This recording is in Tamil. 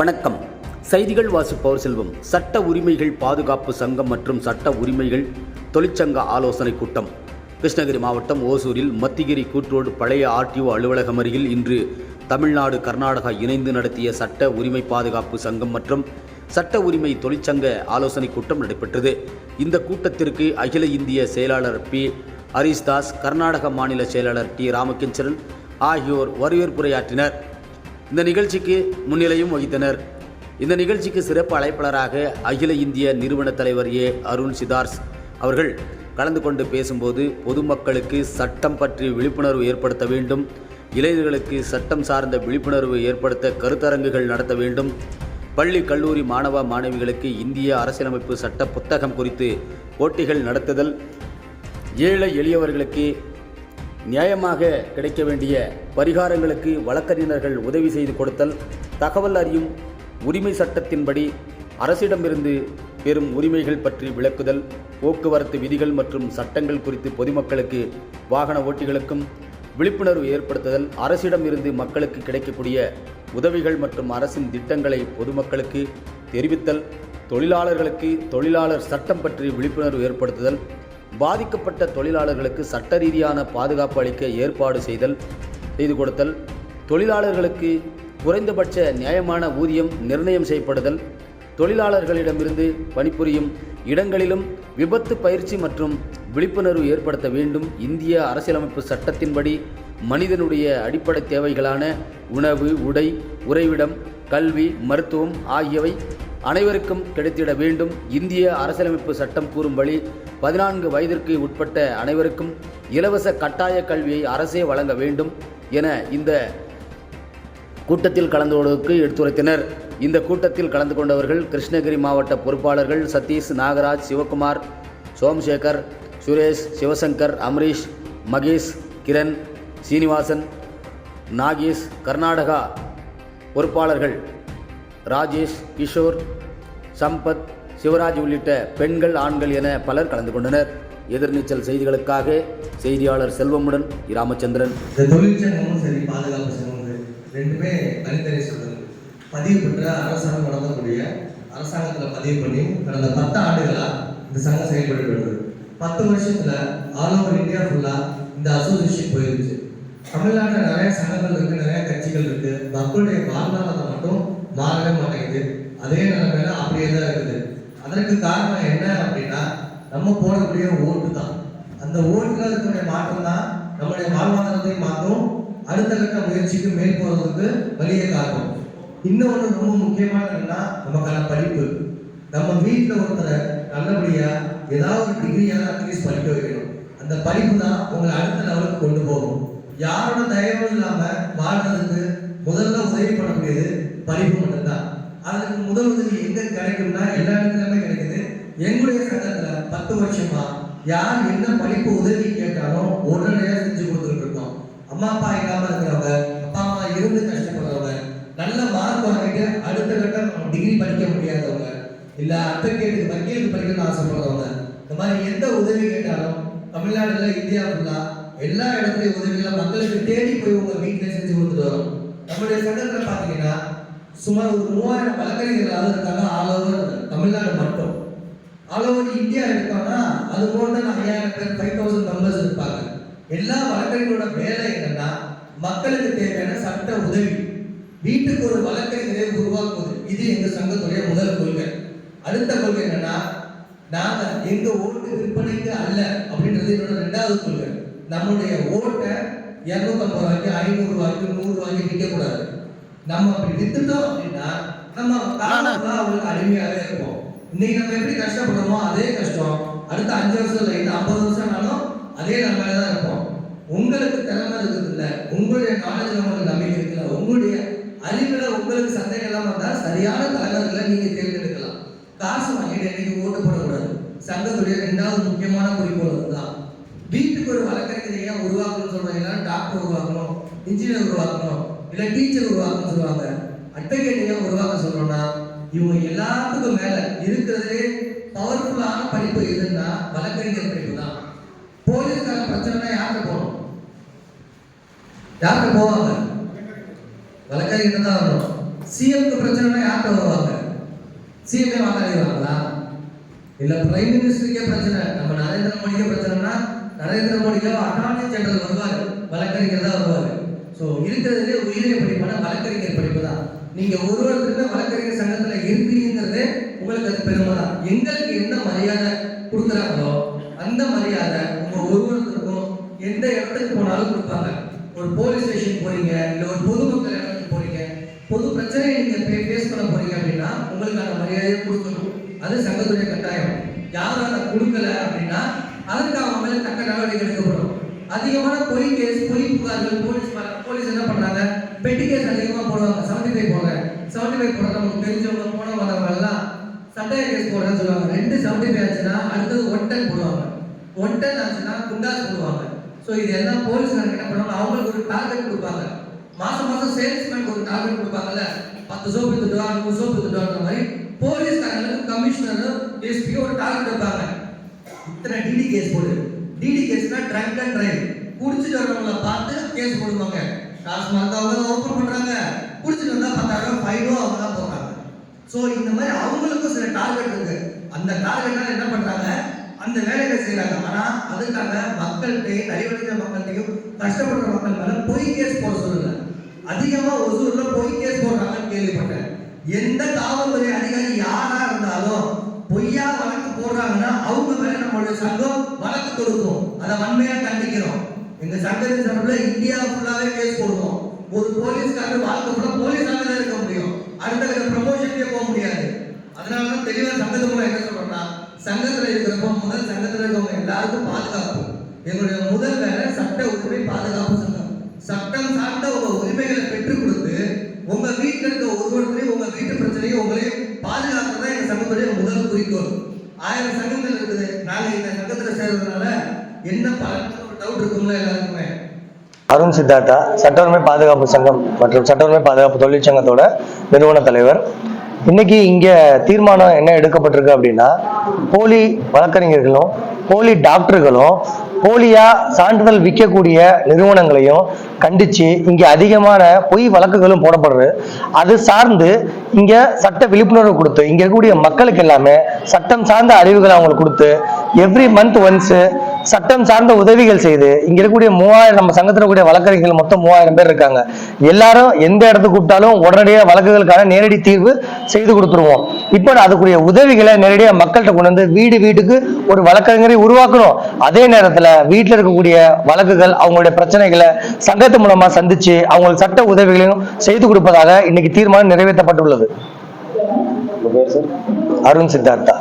வணக்கம். செய்திகள் வாசிப்பவர் செல்வம் சட்ட உரிமைகள் பாதுகாப்பு சங்கம் மற்றும் சட்ட உரிமைகள் தொழிற்சங்க ஆலோசனை கூட்டம். கிருஷ்ணகிரி மாவட்டம் ஓசூரில் மத்திகிரி கூற்றோடு பழைய ஆர்டிஓ அலுவலகம் அருகில் இன்று தமிழ்நாடு கர்நாடகா இணைந்து நடத்திய சட்ட உரிமை பாதுகாப்பு சங்கம் மற்றும் சட்ட உரிமை தொழிற்சங்க ஆலோசனை கூட்டம் நடைபெற்றது. இந்த கூட்டத்திற்கு அகில இந்திய செயலாளர் பி. ஹரிஸ்தாஸ் கர்நாடக மாநில செயலாளர் டி. ராமகிருஷ்ணன் ஆகியோர் வரவேற்புரையாற்றினர் இந்த நிகழ்ச்சிக்கு முன்னிலையும் வகித்தனர். இந்த நிகழ்ச்சிக்கு சிறப்பு அழைப்பாளராக அகில இந்திய நிறுவன தலைவர் ஏ. அருண் சிதார்ஸ் அவர்கள் கலந்து கொண்டு பேசும்போது பொதுமக்களுக்கு சட்டம் பற்றி விழிப்புணர்வு ஏற்படுத்த வேண்டும் இளைஞர்களுக்கு சட்டம் சார்ந்த விழிப்புணர்வு ஏற்படுத்த கருத்தரங்குகள் நடத்த வேண்டும் பள்ளி கல்லூரி மாணவ மாணவிகளுக்கு இந்திய அரசியலமைப்பு சட்ட புத்தகம் குறித்து போட்டிகள் நடத்துதல் ஏழை எளியவர்களுக்கு நியாயமாக கிடைக்க வேண்டிய பரிகாரங்களுக்கு வழக்கறிஞர்கள் உதவி செய்து கொடுத்தல் தகவல் அறியும் உரிமை சட்டத்தின்படி அரசிடமிருந்து பெறும் உரிமைகள் பற்றி விளக்குதல் போக்குவரத்து விதிகள் மற்றும் சட்டங்கள் குறித்து பொதுமக்களுக்கு வாகன ஓட்டிகளுக்கும் விழிப்புணர்வு ஏற்படுத்துதல் அரசிடமிருந்து மக்களுக்கு கிடைக்கக்கூடிய உதவிகள் மற்றும் அரசின் திட்டங்களை பொதுமக்களுக்கு தெரிவித்தல் தொழிலாளர்களுக்கு தொழிலாளர் சட்டம் பற்றி விழிப்புணர்வு ஏற்படுத்துதல் பாதிக்கப்பட்ட தொழிலாளர்களுக்கு சட்ட ரீதியான பாதுகாப்பு அளிக்க ஏற்பாடு செய்தல் செய்து கொடுத்தல் தொழிலாளர்களுக்கு குறைந்தபட்ச நியாயமான ஊதியம் நிர்ணயம் செய்யப்படுதல் தொழிலாளர்களிடமிருந்து பணிபுரியும் இடங்களிலும் விபத்து பயிற்சி மற்றும் விழிப்புணர்வு ஏற்படுத்த வேண்டும். இந்திய அரசியலமைப்பு சட்டத்தின்படி மனிதனுடைய அடிப்படை தேவைகளான உணவு உடை உறைவிடம் கல்வி மருத்துவம் ஆகியவை அனைவருக்கும் கிடைத்திட வேண்டும். இந்திய அரசியலமைப்பு சட்டம் கூறும்படி பதினான்கு வயதிற்கு உட்பட்ட அனைவருக்கும் இலவச கட்டாய கல்வியை அரசே வழங்க வேண்டும் என இந்த கூட்டத்தில் கலந்து கொள்வதற்கு எடுத்துரைத்தனர். இந்த கூட்டத்தில் கலந்து கொண்டவர்கள் கிருஷ்ணகிரி மாவட்ட பொறுப்பாளர்கள் சதீஷ் நாகராஜ் சிவகுமார் சோம்சேகர் சுரேஷ் சிவசங்கர் அமரீஷ் மகேஷ் கிரண் சீனிவாசன் நாகேஷ் கர்நாடகா பொறுப்பாளர்கள் ராஜேஷ் கிஷோர் சம்பத் சிவராஜ் உள்ளிட்ட பெண்கள் ஆண்கள் என பலர் கலந்து கொண்டனர். எதிர்நீச்சல் செய்திகளுக்காக செய்தியாளர் செல்வமுடன் ராமச்சந்திரன் இந்த தொழிற்சங்கமும் சரி பாதுகாப்பு சங்கமும் சரி ரெண்டுமே தனித்தனி சொல்றது. பதிவு பெற்ற அரசாங்கம் வழங்கக்கூடிய அரசாங்கத்தில் பதிவு பண்ணி கடந்த பத்து ஆண்டுகளாக இந்த சங்கம் செயல்பட்டு வருது. பத்து வருஷத்துல ஆல் ஓவர் இந்தியா ஃபுல்லா இந்த அசோசியேஷன் போயிருச்சு. தமிழ்நாட்டில் நிறைய சங்கங்கள் இருக்கு நிறைய கட்சிகள் இருக்கு. மக்களுடைய வாழ்வாதாரம் மட்டும் மாறவே மாட்டேங்குது. அதே நிலைமையில அப்படியே தான் இருக்குது. அதற்கு காரணம் என்ன அப்படின்னா நம்ம போடக்கூடிய ஓட்டு தான். அந்த ஓட்டுல இருக்கக்கூடிய மாற்றம் தான் நம்மளுடைய வாழ்வாதாரத்தையும் மாற்றும் அடுத்த கட்ட முயற்சிக்கு மேல் போறதுக்கு வழியை காட்டும். இன்னொன்று ரொம்ப முக்கியமான என்னன்னா நமக்கான படிப்பு. நம்ம வீட்டில் ஒருத்தரை நல்லபடியா ஏதாவது ஒரு டிகிரியாக அட்லீஸ்ட் படிக்க வைக்கணும். அந்த படிப்பு தான் உங்களை அடுத்த லெவலுக்கு கொண்டு போகும். யாரோட தயவும் இல்லாம வாழ்றதுக்கு முதல்ல உதவி பண்ணக்கூடியது படிப்பு மட்டும்தான். அதுக்கு முதல் உதவி எங்க கிடைக்கும்னா எல்லா இடத்துலயுமே கிடைக்குது. எங்களுடைய சங்கத்துல பத்து வருஷமா யார் என்ன படிப்பு உதவி கேட்டாலும் உடனடியாக செஞ்சு கொடுத்துருக்கணும். அம்மா அப்பா இல்லாம இருக்கிறவங்க அப்பா அம்மா இருந்து கஷ்டப்படுறவங்க நல்ல மார்க் வாங்கிட்டு அடுத்த கட்டம் டிகிரி படிக்க முடியாதவங்க இல்ல அட்வொகேட்டுக்கு வக்கீலுக்கு படிக்கணும்னு ஆசைப்படுறவங்க இந்த மாதிரி எந்த உதவி கேட்டாலும் தமிழ்நாடுல இந்தியா ஃபுல்லா எல்லா இடத்துலயும் உதவிகளை மக்களுக்கு தேடி போய் உங்க வீட்டுல செஞ்சு கொடுத்துட்டு வரோம். நம்மளுடைய சங்கத்துல பாத்தீங்கன்னா சுமார் ஒரு மூவாயிரம் வழக்கறிஞர்களாவது இருக்காங்க ஆல் ஓவர் தமிழ்நாடு மட்டும். ஆல் ஓவர் இந்தியா இருக்காங்கன்னா அது மோர் தென் ஐயாயிரம் பேர் ஃபைவ் தௌசண்ட் மெம்பர்ஸ் இருப்பாங்க. எல்லா வழக்கறிஞரோட வேலை என்னன்னா மக்களுக்கு தேவையான சட்ட உதவி. வீட்டுக்கு ஒரு வழக்கறிஞரை உருவாக்குவது இது எங்க சங்கத்துடைய முதல் கொள்கை. அடுத்த கொள்கை என்னன்னா நாங்க எங்க ஓட்டு விற்பனைக்கு அல்ல அப்படின்றது என்னோட ரெண்டாவது கொள்கை. நம்முடைய ஓட்டை இருநூத்தம்பது ரூபாய்க்கு ஐநூறு ரூபாய்க்கு நூறு ரூபாய்க்கு விற்க கூடாது நம்ம அப்படி வித்துட்டோம் அப்படின்னா நம்ம காலம்லாம் அவங்களுக்கு அடிமையாவே இருப்போம். இன்னைக்கு நம்ம எப்படி கஷ்டப்படுறோமோ அதே கஷ்டம். அடுத்த அஞ்சு வருஷம் இல்லை ஐம்பது வருஷம்னாலும் அதே நம்ம தான் இருப்போம். உங்களுக்கு திறமை இருக்கிறது இல்ல உங்களுடைய நாலேஜ் உங்களுக்கு நம்பிக்கை இருக்குல்ல உங்களுடைய அறிவுல உங்களுக்கு சந்தேகம் இல்லாம இருந்தா சரியான தலைவர்களை நீங்க தேர்ந்தெடுக்கலாம். காசு வாங்கிட்டு என்னைக்கு ஓட்டு போடக்கூடாது. சங்கத்துடைய ரெண்டாவது முக்கியமான குறிக்கோள் அதுதான். வீட்டுக்கு ஒரு வழக்கறிஞர் ஏன் உருவாக்கணும்னு சொல்றீங்கன்னா டாக்டர் உருவாக்கணும் இன்ஜினியர் உருவாக்கணும் இல்ல டீச்சர் உருவாக்கணும்னு சொல்லுவாங்க. அட்வொகேட் ஏன் உருவாக்க சொல்றோம்னா இவங்க எல்லாத்துக்கும் மேல இருக்கிறதே பவர்ஃபுல்லான படிப்பு எதுன்னா வழக்கறிஞர் படிப்பு தான். போலீஸ்கார பிரச்சனைனா யார்கிட்ட போகணும்? யார்கிட்ட போவாங்க? வழக்கறிஞர் தான் வரும் சிஎம்க்கு பிரச்சனைனா யார்கிட்ட வருவாங்க? சிஎம்ஏ வாக்களிக்கிறாங்களா? இல்லை பிரைம் மினிஸ்டருக்கே பிரச்சனை. நம்ம நரேந்திர மோடிக்கே பிரச்சனைனா நரேந்திர மோடிக்கோ அட்டார்னி ஜெனரல் வருவார். வழக்கறிஞர் தான் வருவார். ஸோ இருக்கிறதுலே உயிரிய படிப்பான வழக்கறிஞர் படிப்பு தான். நீங்கள் ஒரு வழக்கறிஞர் சங்கத்தில் இருக்கிறீங்கிறதே உங்களுக்கு அது பெருமை தான். எங்களுக்கு என்ன மரியாதை கொடுக்குறாங்களோ அந்த மரியாதை உங்கள் ஒருவருக்கும் எந்த இடத்துக்கு போனாலும் கொடுப்பாங்க. ஒரு போலீஸ் ஸ்டேஷன் போறீங்க இல்ல ஒரு பொதுமக்கள் இடத்துக்கு போறீங்க பொது பிரச்சனையை நீங்க ஃபேஸ் பண்ண போறீங்க அப்படின்னா உங்களுக்கு அந்த மரியாதையை கொடுக்கணும் அது சங்கத்துடைய கட்டாயம். யாரும் அதை கொடுக்கல அப்படின்னா அதுக்காக அவங்க தக்க நடவடிக்கை எடுக்கப்படும். அதிகமான பொய் கேஸ் பொய் புகார்கள் போலீஸ் போலீஸ் என்ன பண்றாங்க? பெட்டி கேஸ் அதிகமாக போடுவாங்க. செவன்டி ஃபைவ் போடுங்க செவன்டி ஃபைவ் போடுறது நமக்கு தெரிஞ்சவங்க போன வந்தவங்க சட்டைய கேஸ் போடுறேன்னு சொல்லுவாங்க. ரெண்டு செவன்டி ஃபைவ் ஆச்சுன்னா அடுத்தது ஒன் டென் போடுவாங்க. ஒன் டென் ஆச்சுன்னா குண்டாஸ் போடுவாங்க. ஸோ இது எல்லாம் போலீஸ்காரங்க என்ன பண்ணுவாங்க? அவங்களுக்கு ஒரு டார்கெட் கொடுப்பாங்க. மாசம் மாசம் சேல்ஸ்மேனுக்கு ஒரு டார்கெட் கொடுப்பாங்கல்ல? பத்து சோப்பு எடுத்துட்டு வா நூறு சோப்பு எடுத்துட்டு வான்ற மாதிரி போலீஸ்காரங்களுக்கு கமிஷனர் எஸ்பி ஒரு டார்கெட் வைப்பாங்க. இத்தனை டிடி கேஸ் போடு. டிடி கேஸ்னா ட்ரங்க் அண்ட் ட்ரைவ் குடிச்சிட்டு வரவங்கள பார்த்து கேஸ் போடுவாங்க. டாஸ்மாக் அவங்க தான் ஓப்பன் பண்றாங்க. குடிச்சிட்டு வந்தா பத்தாயிரம் ஃபைனோ அவங்க தான் போடுறாங்க. ஸோ இந்த மாதிரி அவங்களுக்கும் சில டார்கெட் இருக்கு. அந்த டார்கெட்னால என்ன பண்றாங்க? அந்த வேலைகளை செய்யறாங்க ஆனா அதுக்காக மக்கள்கிட்ட அறிவடைஞ்ச மக்கள்கிட்டையும் கஷ்டப்படுற மக்கள் மேல பொய் கேஸ் போட சொல்லல. அதிகமா ஒசூர்ல பொய் கேஸ் போடுறாங்கன்னு கேள்விப்பட்டேன். எந்த காவல்துறை அதிகாரி யாரா இருந்தாலும் பொய்யா வழக்கு போடுறாங்கன்னா அவங்க மேல நம்மளுடைய சங்கம் வழக்கு கொடுக்கும் அதை வன்மையா கண்டிக்கிறோம். எங்க சங்கத்தின் சார்பில் இந்தியா ஃபுல்லாவே கேஸ் போடுவோம். ஒரு போலீஸ்காரர் வாழ்க்கை ஃபுல்லா போலீஸாக தான் இருக்க முடியும். அடுத்த கட்ட ப்ரமோஷனுக்கே போக முடியாது. அதனால தான் தெளிவாக சங்கத்து மூலம் என்ன சொல்றோம்னா சங்கத்துல இருக்கிறப்போ முதல் சங்கத்துல இருக்கவங்க எல்லாருக்கும் பாதுகாப்பு. எங்களுடைய முதல் வேலை சட்ட உரிமை பாதுகாப்பு சங்கம். சட்டம் சார்ந்த உங்க உரிமைகளை பெற்றுக் கொடுத்து உங்க வீட்டுல இருக்க ஒவ்வொருத்தரையும் உங்க வீட்டு பிரச்சனையும் உங்களையும் பாதுகாக்கிறதா எங்க சங்கத்துடைய முதல் குறிக்கோள். ஆயிரம் சங்கங்கள் இருக்குது. நாங்க இந்த சங்கத்துல சேர்றதுனால என்ன பலன் ஒரு டவுட் இருக்கும்ல எல்லாருக்குமே? அருண் சித்தார்த்தா சட்டவுரிமை பாதுகாப்பு சங்கம் மற்றும் சட்டவுரிமை பாதுகாப்பு தொழிற்சங்கத்தோட நிறுவன தலைவர். இன்னைக்கு இங்க தீர்மானம் என்ன எடுக்கப்பட்டிருக்கு அப்படின்னா போலி வழக்கறிஞர்களும் போலி டாக்டர்களும் போலியா சான்றிதழ் விற்கக்கூடிய நிறுவனங்களையும் கண்டிச்சு இங்க அதிகமான பொய் வழக்குகளும் போடப்படுறது அது சார்ந்து இங்க சட்ட விழிப்புணர்வு கொடுத்து இங்க இருக்கக்கூடிய மக்களுக்கு எல்லாமே சட்டம் சார்ந்த அறிவுகளை அவங்களுக்கு கொடுத்து எவ்ரி மந்த் ஒன்ஸ் சட்டம் சார்ந்த உதவிகள் செய்து இங்க இருக்கக்கூடிய மூவாயிரம் நம்ம சங்கத்துல கூடிய வழக்கறிஞர்கள் மொத்தம் மூவாயிரம் பேர் இருக்காங்க. எல்லாரும் எந்த இடத்துக்கு கூப்பிட்டாலும் உடனடியாக வழக்குகளுக்கான நேரடி தீர்வு செய்து கொடுத்துருவோம். இப்போ அதுக்குரிய உதவிகளை நேரடியாக மக்கள்கிட்ட கொண்டு வந்து வீடு வீட்டுக்கு ஒரு வழக்கறிஞரை உருவாக்கணும். அதே நேரத்துல வீட்டில் இருக்கக்கூடிய வழக்குகள் அவங்களுடைய பிரச்சனைகளை சங்கத்து மூலமா சந்திச்சு அவங்களுக்கு சட்ட உதவிகளையும் செய்து கொடுப்பதாக இன்னைக்கு தீர்மானம் நிறைவேற்றப்பட்டுள்ளது. அருண் சித்தார்த்தா.